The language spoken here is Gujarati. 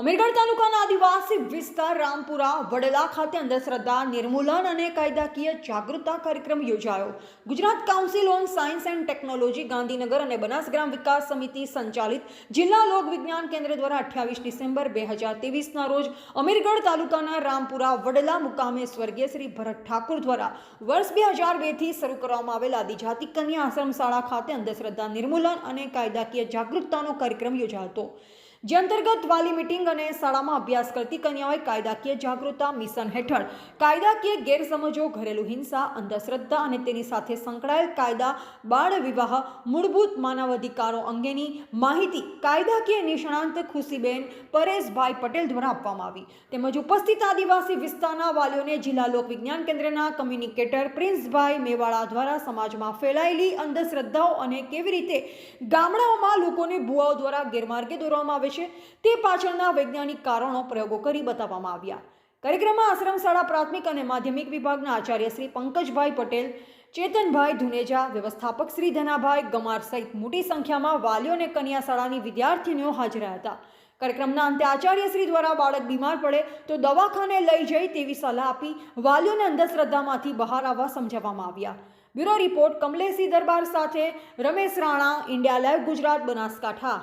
અમીરગઢ તાલુકાના આદિવાસી વિસ્તાર રામપુરા, વડેલા ખાતે અંધશ્રદ્ધા, નિર્મૂલન અને કાયદાકીય જાગૃતતા કાર્યક્રમ યોજાયો. Gujarat council on science and technology Gandhinagar અને બનાસગ્રામ વિકાસ સમિતિ સંચાલિત જિલ્લા લોક વિજ્ઞાન કેન્દ્ર દ્વારા અઠ્યાવીસ ડિસેમ્બર બે હજાર તેવીસના રોજ અમીરગઢ તાલુકાના રામપુરા, વડેલા મુકામે સ્વર્ગીય શ્રી ભરત ઠાકુર દ્વારા વર્ષ બે હજાર બેથી શરૂ કરવામાં આવેલ આદિજાતિ કન્યા આશ્રમ શાળા ખાતે અંધશ્રદ્ધા, નિર્મૂલન અને કાયદાકીય જાગૃતતાનો કાર્યક્રમ યોજાયો હતો. જે અંતર્ગત વાલી મીટિંગ અને શાળામાં અભ્યાસ કરતી કન્યાઓએ કાયદાકીય જાગૃતતા મિશન હેઠળ કાયદાકીય ગેરસમજો, ઘરેલું હિંસા, અંધશ્રદ્ધા અને તેની સાથે સંકળાયેલ કાયદા, બાળ વિવાહ, મૂળભૂત માનવ અધિકારો અંગેની માહિતી કાયદાકીય નિષ્ણાંત ખુશીબેન પરેશભાઈ પટેલ દ્વારા આપવામાં આવી. તેમજ ઉપસ્થિત આદિવાસી વિસ્તારના વાલીઓને જિલ્લા લોક વિજ્ઞાન કેન્દ્રના કમ્યુનિકેટર પ્રિન્સભાઈ મેવાડા દ્વારા સમાજમાં ફેલાયેલી અંધશ્રદ્ધાઓ અને કેવી રીતે ગામડાઓમાં લોકોને ભુવાઓ દ્વારા ગેરમાર્ગે દોરવામાં આવે છે તે પાછળના વૈજ્ઞાનિક કારણો પ્રયોગો કરી બતાવવામાં આવ્યા. કાર્યક્રમમાં આશ્રમ શાળા પ્રાથમિક અને માધ્યમિક વિભાગના આચાર્ય શ્રી પંકજભાઈ પટેલ, ચેતનભાઈ ધુનેજા, વ્યવસ્થાપક શ્રી ધનાભાઈ ગમાર સહિત મોટી સંખ્યામાં વાલીઓ અને કન્યા શાળાની વિદ્યાર્થીનીઓ હાજર હતા. કાર્યક્રમના અંતે આચાર્યશ્રી દ્વારા બાળક બીમાર પડે તો દવાખાને લઈ જઈ તેવી સલાહ આપી વાલીઓને અંધશ્રદ્ધામાંથી બહાર આવવા સમજાવવામાં આવ્યા. બ્યુરો રિપોર્ટ કમલેશી દરબાર સાથે રમેશ રાણા, ઇન્ડિયા લાઈવ ગુજરાત, બનાસકાંઠા.